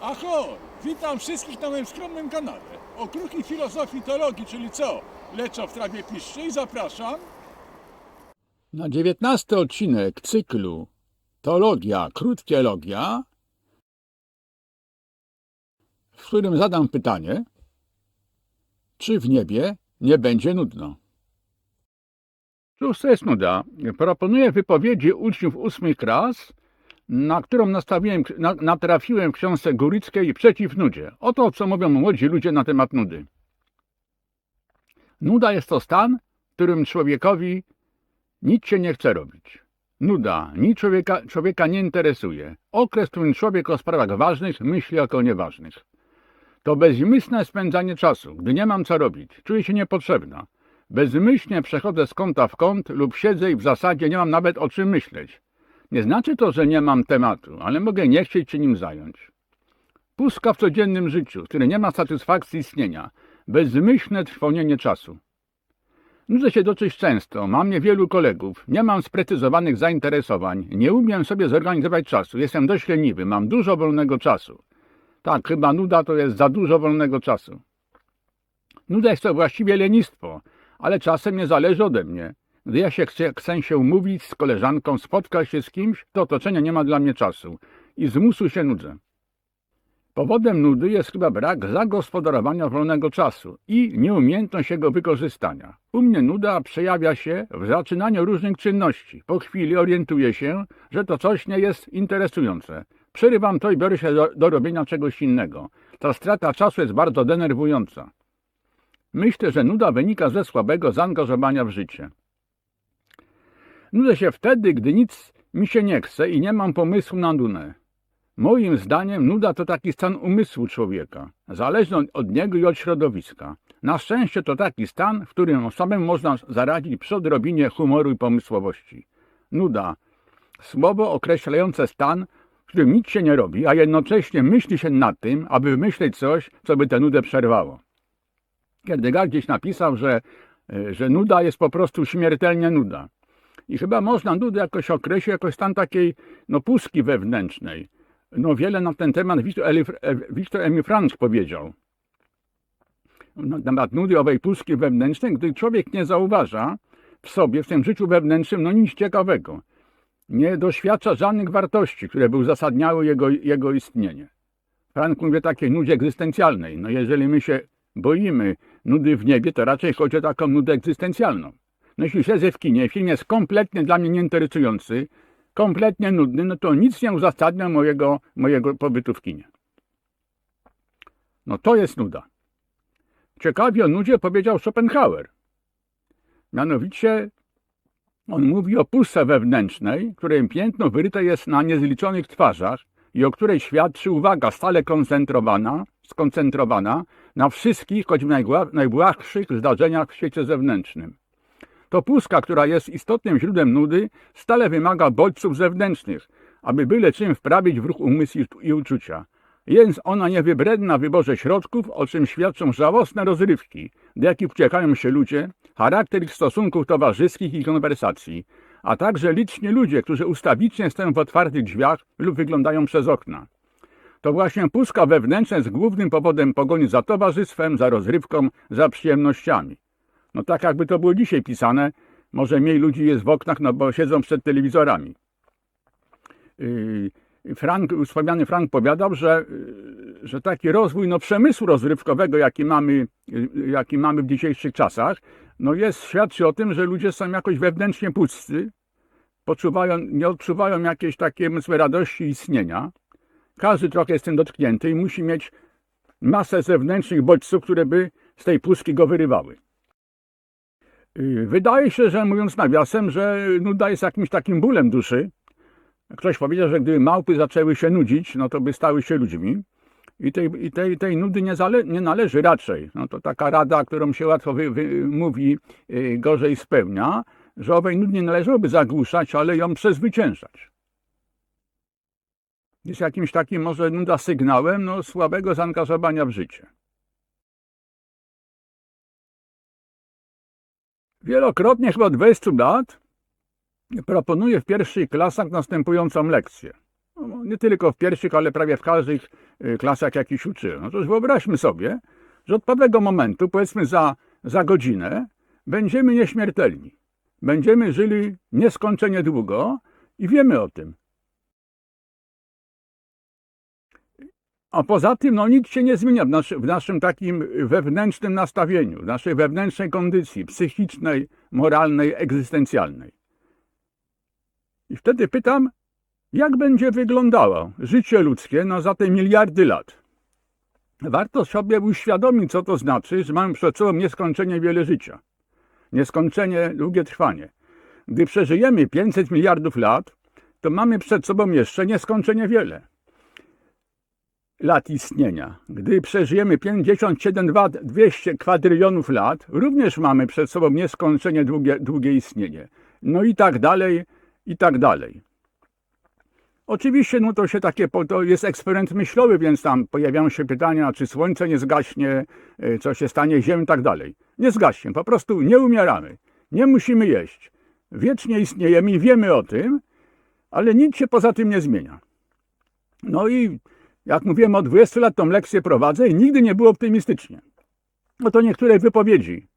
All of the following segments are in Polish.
Ahoj! Witam wszystkich na moim skromnym kanale. Okruchy filozofii teologii, czyli co? Leczo w trawie piszczy i zapraszam. Na dziewiętnasty odcinek cyklu Teologia, krótkie logia, w którym zadam pytanie, czy w niebie nie będzie nudno? Cóż to jest nuda? Proponuję wypowiedzi uczniów ósmych klas, na którą nastawiłem, na, natrafiłem w książce Góryckiej Przeciw nudzie. Oto, co mówią młodzi ludzie na temat nudy. Nuda jest to stan, w którym człowiekowi nic się nie chce robić. Nuda nic człowieka, człowieka nie interesuje. Okres, w którym człowiek o sprawach ważnych myśli o nieważnych. To bezmyślne spędzanie czasu, gdy nie mam co robić, czuję się niepotrzebna. Bezmyślnie przechodzę z kąta w kąt lub siedzę i w zasadzie nie mam nawet o czym myśleć. Nie znaczy to, że nie mam tematu, ale mogę nie chcieć się nim zająć. Pustka w codziennym życiu, które nie ma satysfakcji istnienia, bezmyślne trwonienie czasu. Nudzę się dosyć często, mam niewielu kolegów, nie mam sprecyzowanych zainteresowań, nie umiem sobie zorganizować czasu, jestem dość leniwy, mam dużo wolnego czasu. Tak, chyba nuda to jest za dużo wolnego czasu. Nuda jest to właściwie lenistwo, ale czasem nie zależy ode mnie. Gdy ja się chcę, chcę się umówić z koleżanką, spotkać się z kimś, to otoczenie nie ma dla mnie czasu i z się nudzę. Powodem nudy jest chyba brak zagospodarowania wolnego czasu i nieumiejętność jego wykorzystania. U mnie nuda przejawia się w zaczynaniu różnych czynności. Po chwili orientuję się, że to coś nie jest interesujące. Przerywam to i biorę się do, do robienia czegoś innego. Ta strata czasu jest bardzo denerwująca. Myślę, że nuda wynika ze słabego zaangażowania w życie. Nudzę się wtedy, gdy nic mi się nie chce i nie mam pomysłu na nudę. Moim zdaniem nuda to taki stan umysłu człowieka, zależny od- niego i od środowiska. Na szczęście to taki stan, w którym samemu można zaradzić przy odrobinie humoru i pomysłowości. Nuda. Słowo określające stan, w którym nic się nie robi, a jednocześnie myśli się nad tym, aby wymyśleć coś, co by tę nudę przerwało. Kierkegaard gdzieś napisał, że, e, że nuda jest po prostu śmiertelnie nuda. I chyba można nudę jakoś określić jako stan takiej no, pustki wewnętrznej. No, wiele na ten temat Wiktor Emil Frank powiedział. Na temat nudy owej pustki wewnętrznej, gdy człowiek nie zauważa w sobie, w tym życiu wewnętrznym, no nic ciekawego. Nie doświadcza żadnych wartości, które by uzasadniały jego, jego istnienie. Frank mówi o takiej nudzie egzystencjalnej. No jeżeli my się boimy nudy w niebie, to raczej chodzi o taką nudę egzystencjalną. No jeśli siedzę w kinie, film jest kompletnie dla mnie nieinteresujący, kompletnie nudny, no to nic nie uzasadnia mojego, mojego pobytu w kinie. No to jest nuda. Ciekawie o nudzie powiedział Schopenhauer. Mianowicie on mówi o pustce wewnętrznej, której piętno wyryte jest na niezliczonych twarzach i o której świadczy uwaga stale koncentrowana, skoncentrowana na wszystkich, choć najgła- najbłahszych zdarzeniach w świecie zewnętrznym. To pustka, która jest istotnym źródłem nudy, stale wymaga bodźców zewnętrznych, aby byle czym wprawić w ruch umysł i- uczucia. Jest ona niewybredna w wyborze środków, o czym świadczą żałosne rozrywki, do jakich uciekają się ludzie, charakter ich stosunków towarzyskich i konwersacji, a także liczni ludzie, którzy ustawicznie stoją w otwartych drzwiach lub wyglądają przez okna. To właśnie pustka wewnętrzna jest głównym powodem pogoni za towarzystwem, za rozrywką, za przyjemnościami. No tak jakby to było dzisiaj pisane, może mniej ludzi jest w oknach, no bo siedzą przed telewizorami. Yy, Frank, wspomniany Frank powiadał, że, yy, że taki rozwój no, przemysłu rozrywkowego, jaki mamy, yy, jaki mamy w dzisiejszych czasach, no jest, świadczy o tym, że ludzie są jakoś wewnętrznie pusty, poczuwają, nie odczuwają jakiejś takiej radości istnienia. Każdy trochę jest tym dotknięty i musi mieć masę zewnętrznych bodźców, które by z tej pustki go wyrywały. Yy, Wydaje się, że mówiąc nawiasem, że nuda jest jakimś takim bólem duszy. Ktoś powiedział, że gdyby małpy zaczęły się nudzić, no to by stały się ludźmi. I tej, i tej, tej nudy nie, zale, nie należy raczej. No to taka rada, którą się łatwo wy, wy, mówi, yy, gorzej spełnia, że owej nudy nie należałoby zagłuszać, ale ją przezwyciężać. Jest jakimś takim może nuda sygnałem no, słabego zaangażowania w życie. Wielokrotnie, chyba od 20 lat, proponuję w pierwszych klasach następującą lekcję. No, Nie tylko w pierwszych, ale prawie w każdych y, klasach jakiś uczyłem. No już wyobraźmy sobie, że od pewnego momentu, powiedzmy za, za godzinę, będziemy nieśmiertelni. Będziemy żyli nieskończenie długo i wiemy o tym. A poza tym, no nic się nie zmienia w, w naszym takim wewnętrznym nastawieniu, w naszej wewnętrznej kondycji psychicznej, moralnej, egzystencjalnej. I wtedy pytam, jak będzie wyglądało życie ludzkie no, za te miliardy lat? Warto sobie uświadomić, co to znaczy, że mamy przed sobą nieskończenie wiele życia. Nieskończenie długie trwanie. Gdy przeżyjemy 500 miliardów lat, to mamy przed sobą jeszcze nieskończenie wiele lat istnienia. Gdy przeżyjemy 57 200 kwadrylionów lat, również mamy przed sobą nieskończenie długie, długie istnienie. No i tak dalej, i tak dalej. Oczywiście, no to się takie, to jest eksperyment myślowy, więc tam pojawiają się pytania, czy słońce nie zgaśnie, y, co się stanie ziemią i tak dalej. Nie zgaśnie, po prostu nie umieramy. Nie musimy jeść. Wiecznie istniejemy i wiemy o tym, ale nic się poza tym nie zmienia. No i jak mówiłem, od 20 lat tą lekcję prowadzę i nigdy nie było optymistycznie. No to niektóre wypowiedzi,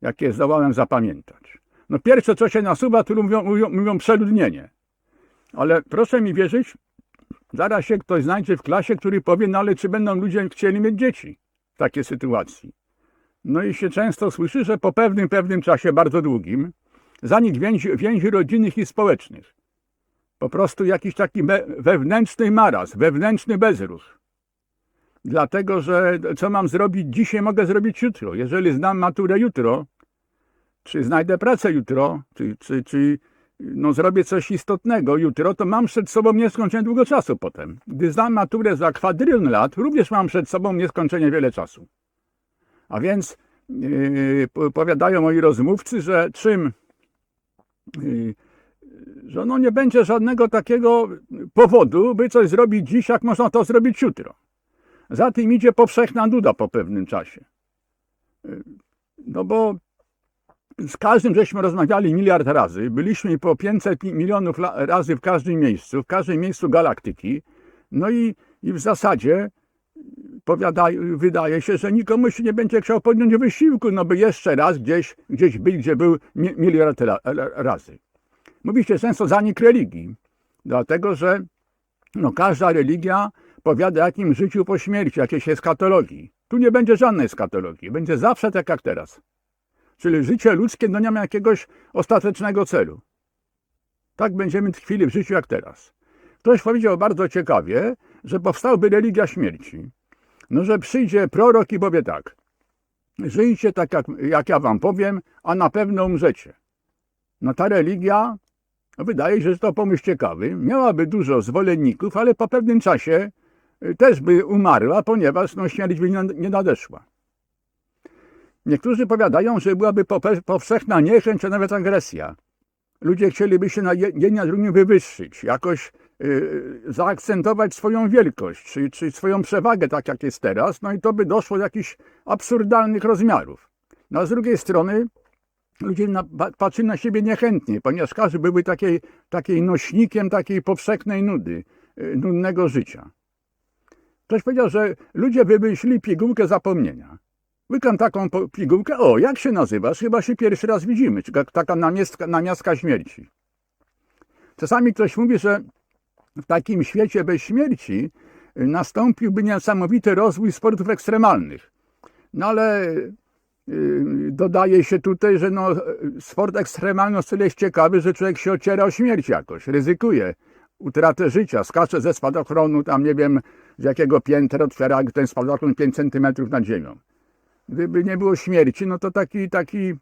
jakie zdołałem zapamiętać. No pierwsze, co się nasuwa, to mówią, mówią, mówią przeludnienie. Ale proszę mi wierzyć, zaraz się ktoś znajdzie w klasie, który powie, no ale czy będą ludzie chcieli mieć dzieci w takiej sytuacji? No i się często słyszy, że po pewnym, pewnym czasie, bardzo długim, zanik więzi, więzi rodzinnych i społecznych. Po prostu jakiś taki wewnętrzny maraz, wewnętrzny bezruch. Dlatego, że co mam zrobić dzisiaj, mogę zrobić jutro. Jeżeli znam maturę jutro, czy znajdę pracę jutro, czy, czy, czy no, zrobię coś istotnego jutro, to mam przed sobą nieskończenie długo czasu potem. Gdy znam maturę za kwadrylion lat, również mam przed sobą nieskończenie wiele czasu. A więc yy, po- powiadają moi rozmówcy, że czym yy, że no nie będzie żadnego takiego powodu, by coś zrobić dziś, jak można to zrobić jutro. Za tym idzie powszechna nuda po pewnym czasie. No bo z każdym żeśmy rozmawiali miliard razy, byliśmy po 500 milionów razy w każdym miejscu, w każdym miejscu galaktyki, no i, i w zasadzie powiada, wydaje się, że nikomu się nie będzie chciał podjąć wysiłku, no by jeszcze raz gdzieś, gdzieś być, gdzie był mi- miliard ra- razy. Mówi się często zanik religii, dlatego że no, każda religia powiada o jakim życiu po śmierci, jakiejś eskatologii. Tu nie będzie żadnej eskatologii, będzie zawsze tak jak teraz. Czyli życie ludzkie no, nie ma jakiegoś ostatecznego celu. Tak będziemy tkwili w życiu jak teraz. Ktoś powiedział bardzo ciekawie, że powstałby religia śmierci. No, że przyjdzie prorok i powie tak. Żyjcie tak, jak, jak ja wam powiem, a na pewno umrzecie. No ta religia, wydaje się, że to pomysł ciekawy, miałaby dużo zwolenników, ale po pewnym czasie y, też by umarła, ponieważ no, śmierć by nie- nadeszła. Niektórzy powiadają, że byłaby powszechna niechęć, a nawet agresja. Ludzie chcieliby się na je- jeden na drugim wywyższyć, jakoś y, zaakcentować swoją wielkość, czy, czy swoją przewagę, tak jak jest teraz, no i to by doszło do jakichś absurdalnych rozmiarów. No a z drugiej strony ludzie na, pa- patrzyli na siebie niechętnie, ponieważ każdy byłby takiej, takiej nośnikiem takiej powszechnej nudy, y, nudnego życia. Ktoś powiedział, że ludzie wymyślili pigułkę zapomnienia. Łykam taką pigułkę, o, jak się nazywasz? Chyba się pierwszy raz widzimy, taka namiastka, namiastka śmierci. Czasami ktoś mówi, że w takim świecie bez śmierci y, nastąpiłby niesamowity rozwój sportów ekstremalnych. No ale dodaje się tutaj, że no, sport ekstremalny o tyle jest ciekawy, że człowiek się ociera o śmierć jakoś, ryzykuje utratę życia, skacze ze spadochronu, tam nie wiem z jakiego piętra otwiera ten spadochron 5 centymetrów nad ziemią. Gdyby nie było śmierci, no to taki, taki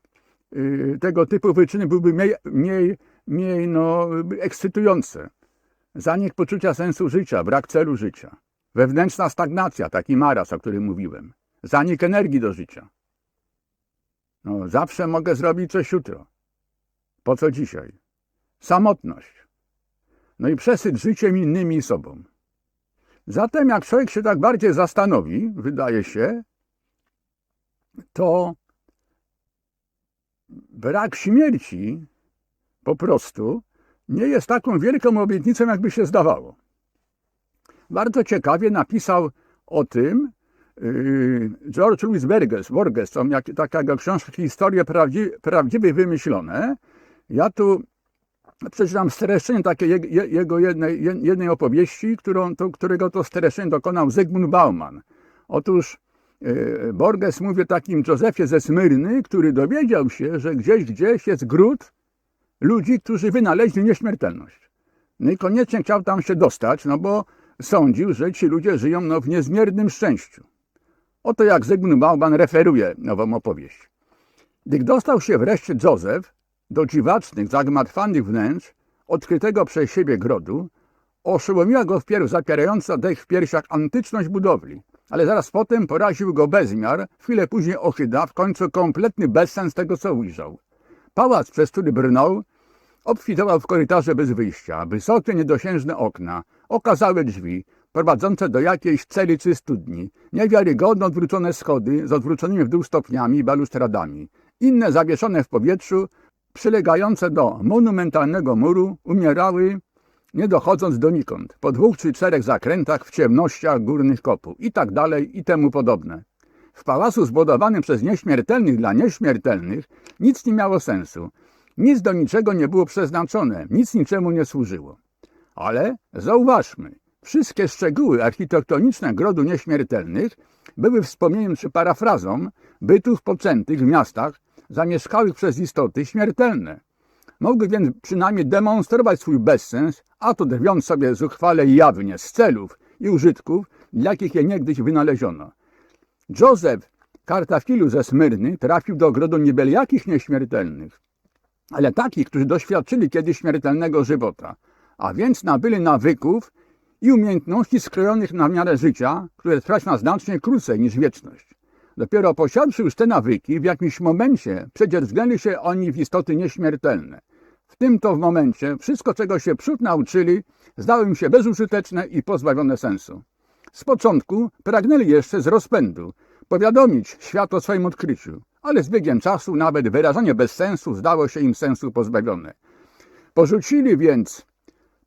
y, tego typu wyczyny byłyby mniej, mniej, mniej no, ekscytujące. Zanik poczucia sensu życia, brak celu życia. Wewnętrzna stagnacja, taki maraz, o którym mówiłem. Zanik energii do życia. No, zawsze mogę zrobić coś jutro. Po co dzisiaj? Samotność. No i przesyt życiem innymi i sobą. Zatem jak człowiek się tak bardziej zastanowi, wydaje się, to brak śmierci po prostu nie jest taką wielką obietnicą, jakby się zdawało. bardzo ciekawie napisał o tym George Louis Borges, Borges jak, taka książka Historie prawdzi, prawdziwie wymyślone. Ja tu przeczytam streszczenie takie je, je, jego jednej, je- jednej opowieści, którą, to, którego to streszczenie dokonał Zygmunt Bauman. Otóż yy, Borges mówi o takim Józefie ze Smyrny, który dowiedział się, że gdzieś, gdzieś jest gród ludzi, którzy wynaleźli nieśmiertelność. No i koniecznie chciał tam się dostać, no bo sądził, że ci ludzie żyją no, w niezmiernym szczęściu. Oto jak Zygmunt Bauman referuje nową opowieść. Gdy dostał się wreszcie Józef do dziwacznych, zagmatwanych wnętrz odkrytego przez siebie grodu, oszołomiła go wpierw zapierająca dech w piersiach antyczność budowli, ale zaraz potem poraził go bezmiar, chwilę później ochyda, w końcu kompletny bezsens tego, co ujrzał. Pałac, przez który brnął, obfitował w korytarze bez wyjścia, wysokie, niedosiężne okna, okazałe drzwi, prowadzące do jakiejś celi czy studni, niewiarygodne odwrócone schody z odwróconymi w dół stopniami i balustradami, inne zawieszone w powietrzu, przylegające do monumentalnego muru, umierały, nie dochodząc donikąd, po dwóch czy czterech zakrętach w ciemnościach górnych kopuł i tak dalej i temu podobne. W pałacu zbudowanym przez nieśmiertelnych dla nieśmiertelnych nic nie miało sensu. Nic do niczego nie było przeznaczone, nic niczemu nie służyło. Ale zauważmy, wszystkie szczegóły architektoniczne grodu nieśmiertelnych były wspomnieniem czy parafrazą bytów poczętych w miastach zamieszkałych przez istoty śmiertelne. Mogły więc przynajmniej demonstrować swój bezsens, a to drwiąc sobie zuchwale i jawnie z celów i użytków, jakich je niegdyś wynaleziono. Józef Kartafilu ze Smyrny trafił do grodu nie byle jakich nieśmiertelnych, ale takich, którzy doświadczyli kiedyś śmiertelnego żywota, a więc nabyli nawyków i umiejętności skrojonych na miarę życia, które trwać ma znacznie krócej niż wieczność. Dopiero posiadłszy już te nawyki, w jakimś momencie przedzierżgnęli się oni w istoty nieśmiertelne. W tym to w momencie wszystko, czego się przód nauczyli, zdało im się bezużyteczne i pozbawione sensu. Z początku pragnęli jeszcze z rozpędu powiadomić świat o swoim odkryciu, ale z biegiem czasu nawet wyrażanie bez sensu zdało się im sensu pozbawione. Porzucili więc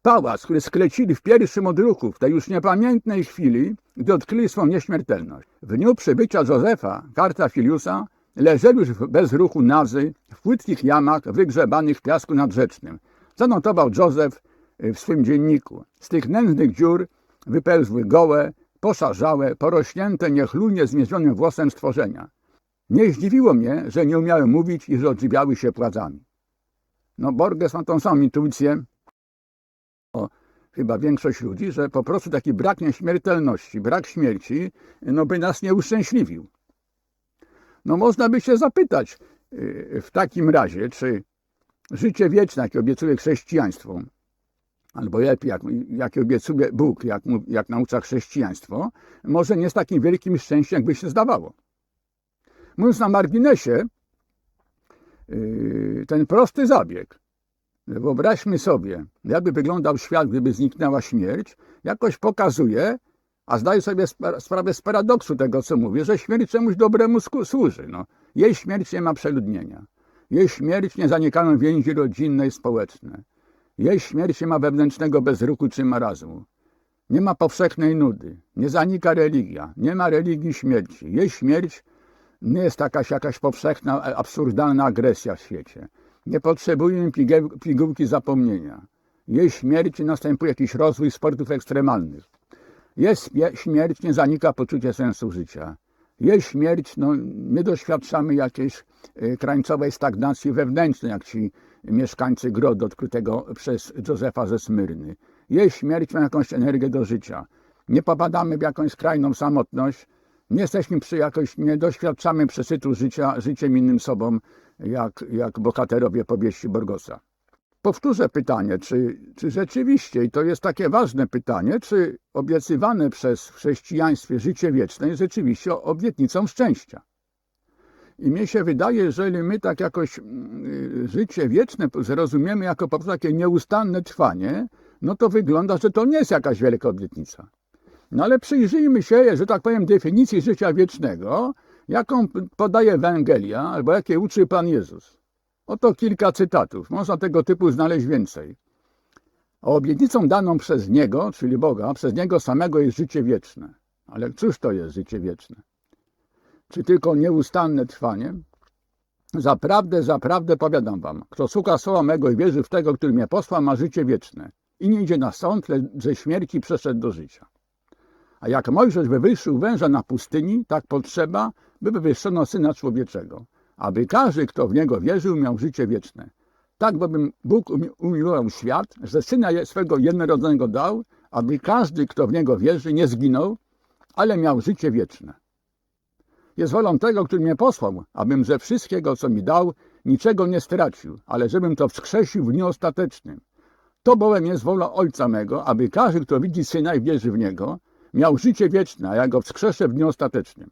pałac, który sklecili w pierwszym odruchu, w tej już niepamiętnej chwili, gdy odkryli swą nieśmiertelność. W dniu przybycia Józefa, karta Filiusa, leżeli już bez ruchu nazy w płytkich jamach wygrzebanych w piasku nadrzecznym. Zanotował Józef w swym dzienniku. Z tych nędznych dziur wypełzły gołe, poszarzałe, porośnięte niechlujnie zmierzchonym włosem stworzenia. Nie zdziwiło mnie, że nie umiałem mówić i że odżywiały się pładzami. No, Borges ma tą samą intuicję, chyba większość ludzi, że po prostu taki brak nieśmiertelności, brak śmierci, no by nas nie uszczęśliwił. No można by się zapytać yy, w takim razie, czy życie wieczne, jakie obiecuje chrześcijaństwo, albo lepiej, jak, jakie obiecuje Bóg, jak, jak naucza chrześcijaństwo, może nie jest takim wielkim szczęściem, jakby się zdawało. Mówiąc na marginesie, yy, ten prosty zabieg, Wyobraźmy sobie, jakby wyglądał świat, gdyby zniknęła śmierć, jakoś pokazuje, a zdaję sobie sprawę z paradoksu tego, co mówię, że śmierć czemuś dobremu służy. No. Jej śmierć nie ma przeludnienia. Jej śmierć nie zanikają więzi rodzinne i społeczne. Jej śmierć nie ma wewnętrznego bezruchu czy marazmu. Nie ma powszechnej nudy. Nie zanika religia. Nie ma religii śmierci. Jej śmierć nie jest jakaś, jakaś powszechna, absurdalna agresja w świecie. Nie potrzebuje pigieł- pigułki zapomnienia. Jej śmierci następuje jakiś rozwój sportów ekstremalnych. Śmie- śmierć nie zanika poczucie sensu życia. Jej śmierć, no, nie doświadczamy jakiejś e, krańcowej stagnacji wewnętrznej, jak ci mieszkańcy grodu odkrytego przez Józefa ze Smyrny. Jej śmierć ma jakąś energię do życia. Nie popadamy w jakąś skrajną samotność, nie jesteśmy przy jakoś, nie doświadczamy przesytu życia, życiem innym sobą, jak, jak bohaterowie powieści Borgosa. Powtórzę pytanie, czy, czy rzeczywiście, i to jest takie ważne pytanie, czy obiecywane przez w chrześcijaństwie życie wieczne jest rzeczywiście obietnicą szczęścia? I mnie się wydaje, jeżeli my tak jakoś mm, życie wieczne zrozumiemy jako po prostu takie nieustanne trwanie, no to wygląda, że to nie jest jakaś wielka obietnica. No ale przyjrzyjmy się, że tak powiem, definicji życia wiecznego, jaką podaje Ewangelia, albo jakie uczy Pan Jezus. Oto kilka cytatów. Można tego typu znaleźć więcej. A obietnicą daną przez Niego, czyli Boga, przez Niego samego jest życie wieczne. Ale cóż to jest życie wieczne? Czy tylko nieustanne trwanie? Zaprawdę, zaprawdę powiadam wam, kto słucha słowa mego i wierzy w tego, który mnie posłał, ma życie wieczne i nie idzie na sąd, lecz ze śmierci przeszedł do życia. A jak Mojżesz wywyższył węża na pustyni, tak potrzeba, by wywyższono Syna Człowieczego, aby każdy, kto w Niego wierzył, miał życie wieczne. Tak bowiem Bóg umi- umiłował świat, że Syna swego jednorodzonego dał, aby każdy, kto w Niego wierzy, nie zginął, ale miał życie wieczne. Jest wolą tego, który mnie posłał, abym ze wszystkiego, co mi dał, niczego nie stracił, ale żebym to wskrzesił w dniu ostatecznym. To bowiem jest wola Ojca mego, aby każdy, kto widzi Syna i wierzy w Niego, miał życie wieczne, a ja go wskrzeszę w dniu ostatecznym.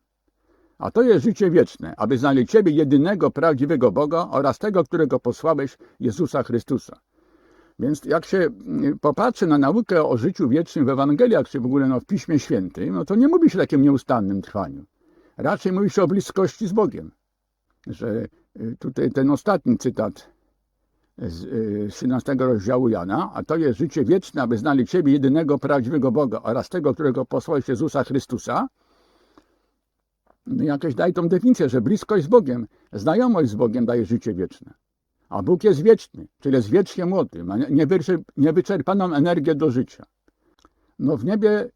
A to jest życie wieczne, aby znali Ciebie jedynego, prawdziwego Boga oraz tego, którego posłałeś, Jezusa Chrystusa. Więc jak się mm, popatrzy na naukę o życiu wiecznym w Ewangeliach, czy w ogóle no, w Piśmie Świętym, no to nie mówi się o takim nieustannym trwaniu. Raczej mówi się o bliskości z Bogiem. Że y, tutaj ten ostatni cytat z y, 13 rozdziału Jana, a to jest życie wieczne, aby znali Ciebie, jedynego prawdziwego Boga oraz tego, którego posłałeś Jezusa Chrystusa. Jakieś daj tą definicję, że bliskość z Bogiem, znajomość z Bogiem daje życie wieczne. A Bóg jest wieczny, czyli jest wiecznie młody, ma niewyczer- niewyczerpaną energię do życia. No w niebie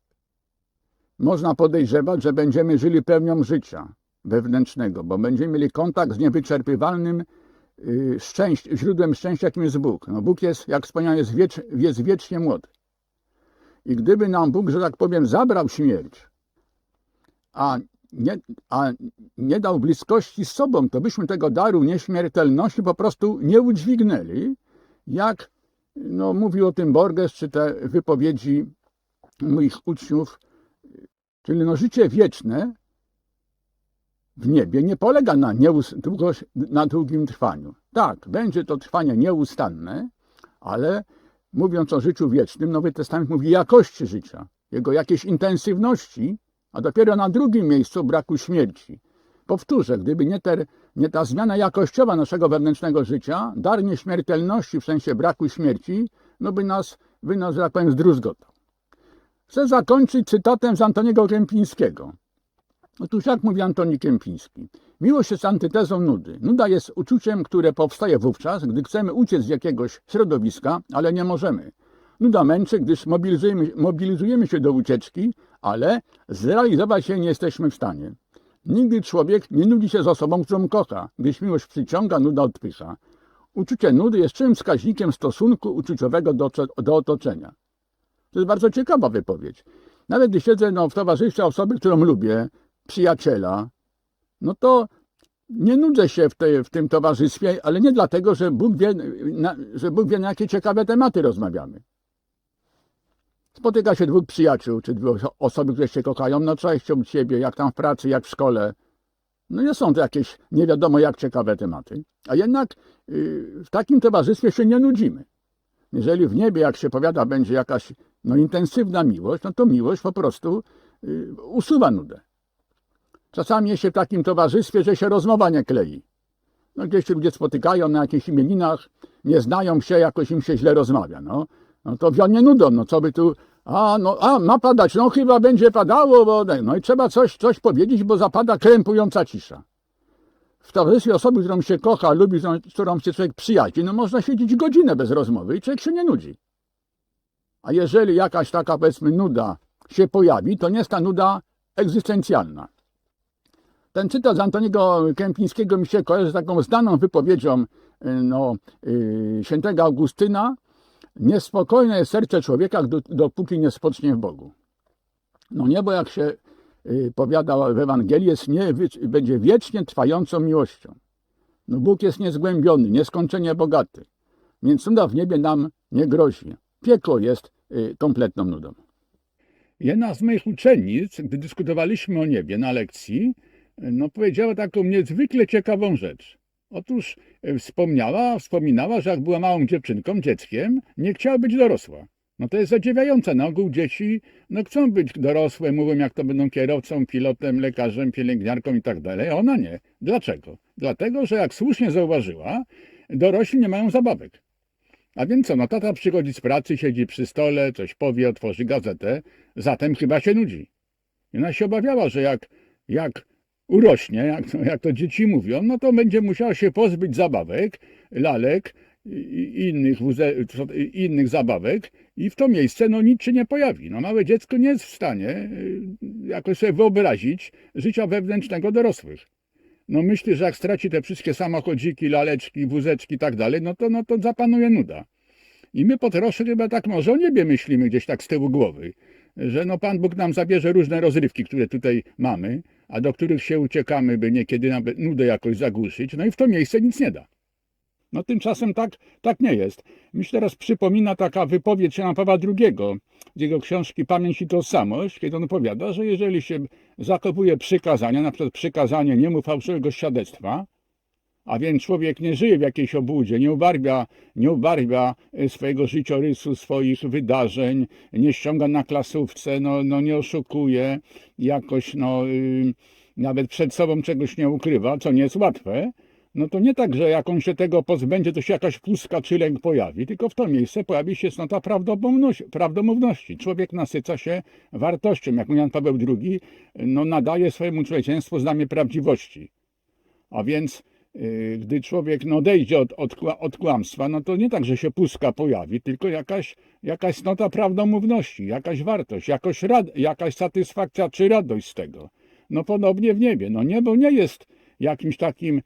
można podejrzewać, że będziemy żyli pełnią życia wewnętrznego, bo będziemy mieli kontakt z niewyczerpywalnym y, szczęść, źródłem szczęścia, jakim jest Bóg. No Bóg jest, jak wspomniałem, jest, wiecz, jest wiecznie młody. I gdyby nam Bóg, że tak powiem, zabrał śmierć, a nie, a nie dał bliskości z sobą, to byśmy tego daru nieśmiertelności po prostu nie udźwignęli, jak no, mówił o tym Borges, czy te wypowiedzi moich uczniów, czyli no, życie wieczne w niebie nie polega na, długość, na długim trwaniu. Tak, będzie to trwanie nieustanne, ale mówiąc o życiu wiecznym, Nowy Testament mówi jakości życia, jego jakiejś intensywności, a dopiero na drugim miejscu braku śmierci. Powtórzę, gdyby nie, te, nie ta zmiana jakościowa naszego wewnętrznego życia, dar nieśmiertelności w sensie braku śmierci, no by nas, by nas, tak powiem, zdruzgotał. Chcę zakończyć cytatem z Antoniego Kępińskiego. Otóż jak mówi Antoni Kępiński, miłość jest antytezą nudy. Nuda jest uczuciem, które powstaje wówczas, gdy chcemy uciec z jakiegoś środowiska, ale nie możemy. Nuda męczy, gdyż mobilizujemy, mobilizujemy się do ucieczki, ale zrealizować się nie jesteśmy w stanie. Nigdy człowiek nie nudzi się z osobą, którą kocha, gdyż miłość przyciąga, nuda odpycha. Uczucie nudy jest czym wskaźnikiem stosunku uczuciowego do, do otoczenia. To jest bardzo ciekawa wypowiedź. Nawet gdy siedzę no, w towarzystwie osoby, którą lubię, przyjaciela, no to nie nudzę się w, w tym towarzystwie, ale nie dlatego, że Bóg, wie, na, że Bóg wie, na jakie ciekawe tematy rozmawiamy. Spotyka się dwóch przyjaciół, czy dwie oso- osoby, które się kochają, no cześć u ciebie, jak tam w pracy, jak w szkole. No nie są to jakieś nie wiadomo jak ciekawe tematy. A jednak yy, w takim towarzystwie się nie nudzimy. Jeżeli w niebie, jak się powiada, będzie jakaś no, intensywna miłość, no to miłość po prostu yy, usuwa nudę. Czasami jest się w takim towarzystwie, że się rozmowa nie klei. No, gdzieś się ludzie spotykają na jakichś imieninach, nie znają się, jakoś im się źle rozmawia. No, no to wionie nudą, no co by tu, a, no, a ma padać, no chyba będzie padało, bo, no i trzeba coś, coś powiedzieć, bo zapada krępująca cisza. W towarzystwie osoby, którą się kocha, lubi, z którą się człowiek przyjaźni, no można siedzieć godzinę bez rozmowy i człowiek się nie nudzi. A jeżeli jakaś taka, powiedzmy, nuda się pojawi, to nie jest ta nuda egzystencjalna. Ten cytat z Antoniego Kępińskiego mi się kojarzy z taką znaną wypowiedzią y, no, y, świętego Augustyna. Niespokojne jest serce człowieka, dopóki nie spocznie w Bogu. No niebo, jak się y, powiada w Ewangelii, jest nie, będzie wiecznie trwającą miłością. No Bóg jest niezgłębiony, nieskończenie bogaty, więc nuda w niebie nam nie grozi. Piekło jest y, kompletną nudą. Jedna z moich uczennic, gdy dyskutowaliśmy o niebie na lekcji, no powiedziała taką niezwykle ciekawą rzecz. Otóż wspomniała, wspominała, że jak była małą dziewczynką, dzieckiem, nie chciała być dorosła. No to jest zadziwiające. Na ogół dzieci no chcą być dorosłe, mówią jak to będą kierowcą, pilotem, lekarzem, pielęgniarką i tak dalej. A ona nie. Dlaczego? Dlatego, że jak słusznie zauważyła, dorośli nie mają zabawek. A więc co, no tata przychodzi z pracy, siedzi przy stole, coś powie, otworzy gazetę, zatem chyba się nudzi. I ona się obawiała, że jak, jak urośnie, jak, to- jak to dzieci mówią, no to będzie musiała się pozbyć zabawek, lalek i, innych, innych zabawek i w to miejsce no nic się nie pojawi. No małe dziecko nie jest w stanie y, jakoś sobie wyobrazić życia wewnętrznego dorosłych. No myślę, że jak straci te wszystkie samochodziki, laleczki, wózeczki i tak dalej, no to, no to zapanuje nuda. I my po trosze chyba tak może o niebie myślimy gdzieś tak z tyłu głowy, że no Pan Bóg nam zabierze różne rozrywki, które tutaj mamy, a do których się uciekamy, by niekiedy nawet nudę jakoś zagłuszyć, no i w to miejsce nic nie da. No tymczasem tak, tak nie jest. Mi się teraz przypomina taka wypowiedź Jana Pawła II z jego książki Pamięć i tożsamość, kiedy on powiada, że jeżeli się zachowuje przykazania, na przykład przykazanie nie fałszywego świadectwa, a więc człowiek nie żyje w jakiejś obłudzie, nie ubarwia, nie ubarwia e, swojego życiorysu, swoich wydarzeń, nie ściąga na klasówce, no, no nie oszukuje, jakoś no, nawet przed sobą czegoś nie ukrywa, co nie jest łatwe, no to nie tak, że jak on się tego pozbędzie, to się jakaś pustka czy lęk pojawi, tylko w to miejsce pojawi się cnota prawdomówności. Człowiek nasyca się wartością, jak mówi Jan Paweł II, no nadaje swojemu człowieczeństwu znamię prawdziwości. A więc gdy człowiek no, odejdzie od, od, od kłamstwa, no to nie tak, że się pustka pojawi, tylko jakaś, jakaś cnota prawdomówności, jakaś wartość, jakaś, rad, jakaś satysfakcja czy radość z tego. No podobnie w niebie. No niebo nie jest jakimś takim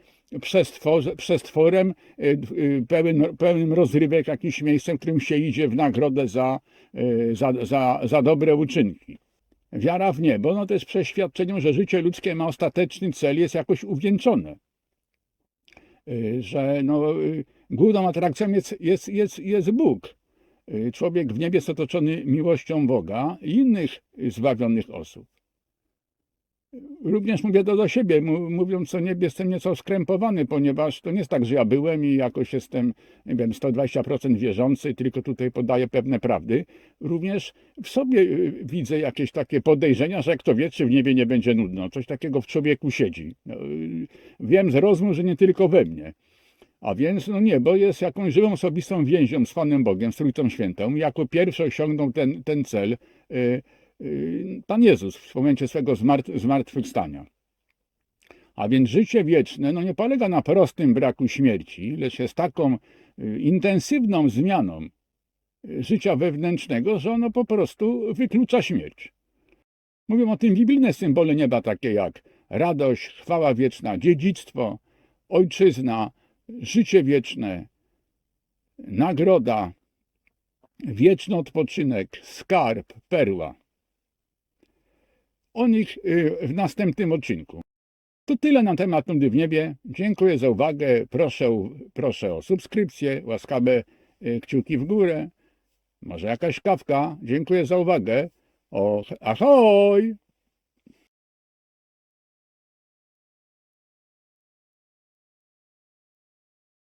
przestworem y, y, pełen, pełnym rozrywek, jakimś miejscem, w którym się idzie w nagrodę za, y, za, za, za dobre uczynki. Wiara w niebo no to jest przeświadczeniem, że życie ludzkie ma ostateczny cel, jest jakoś uwieńczone. Y, Że no, y, główną atrakcją jest, jest, jest, jest Bóg. Y, Człowiek w niebie jest otoczony miłością Boga i innych zbawionych osób. Również mówię to do siebie, mówiąc o niebie jestem nieco skrępowany, ponieważ to nie jest tak, że ja byłem i jakoś jestem, nie wiem, 120% wierzący, tylko tutaj podaję pewne prawdy. Również w sobie y, widzę jakieś takie podejrzenia, że kto wie, czy w niebie nie będzie nudno. Coś takiego w człowieku siedzi. No, y, Wiem z rozmów, że nie tylko we mnie. A więc no niebo jest jakąś żywą, osobistą więzią z Panem Bogiem, z Trójcą Świętą. Jako pierwszy osiągnął ten, ten cel y, Pan Jezus w momencie swego zmart- zmartwychwstania. A więc życie wieczne no nie polega na prostym braku śmierci, lecz jest taką y, intensywną zmianą y, życia wewnętrznego, że ono po prostu wyklucza śmierć. Mówią o tym biblijne symbole nieba, takie jak radość, chwała wieczna, dziedzictwo, ojczyzna, życie wieczne, nagroda, wieczny odpoczynek, skarb, perła. O nich y, w następnym odcinku. To tyle na temat nudy w niebie. Dziękuję za uwagę. Proszę, proszę o subskrypcję, łaskawe y, kciuki w górę. Może jakaś kawka. Dziękuję za uwagę. O, ahoj!